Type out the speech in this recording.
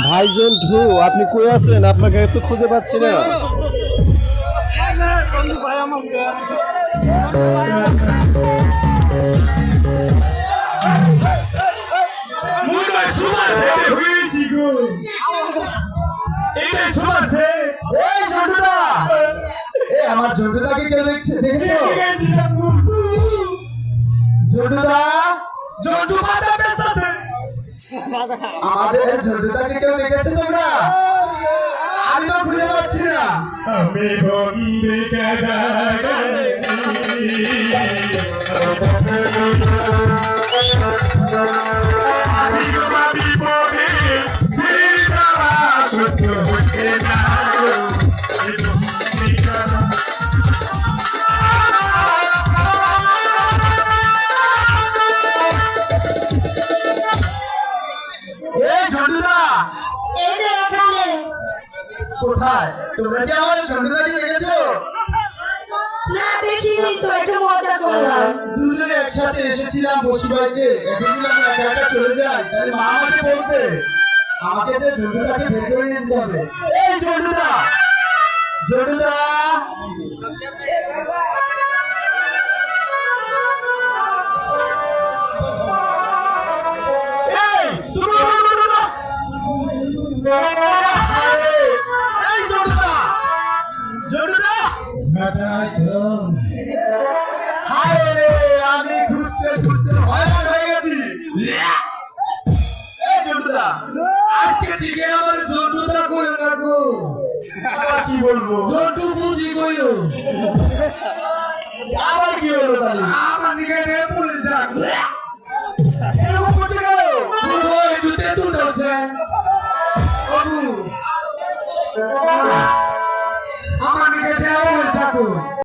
ভাইজন ঢু আপনি কই আছেন? আপনাকে তো খুঁজে পাচ্ছি না। আমার জন্টুদাকে কেউ দেখছে দেখেছ? মাথা আমাদের জন্টুদাকে কেউ দেখেছ তোমরা? আমি তো খুঁজে পাচ্ছি না। আমি বন্দি কারাগারে এই জন্টুদা এই যে এখানে। কোথায়? তোমরা কি আমার জন্টুদাকে দেখেছ? না দেখিনি তো একটু মজা করলাম। দুজনে একসাথে এসেছিলাম বসি বাড়িতে এখন আমি একা একা চলে যাই তাহলে মা আমাকে বলবে আমাকে যে জন্টুদাকে বের করে নিয়ে যেতে হবে। এই জন্টুদা জন্টুদা এই হায় রে আমি খুঁজতে খুঁজতে হয়রান হয়ে গেছি এই আজকে থেকে আমার জন্টুটা করে রাখো কি বলব জন্টু বুঝি কইও আবার কি হলো তাহলে? আমার দিকে রে পুলিশ ডাক এরকম গেল পুরো ঠাকুর। আমাকে দেওয়া ঠাকুর।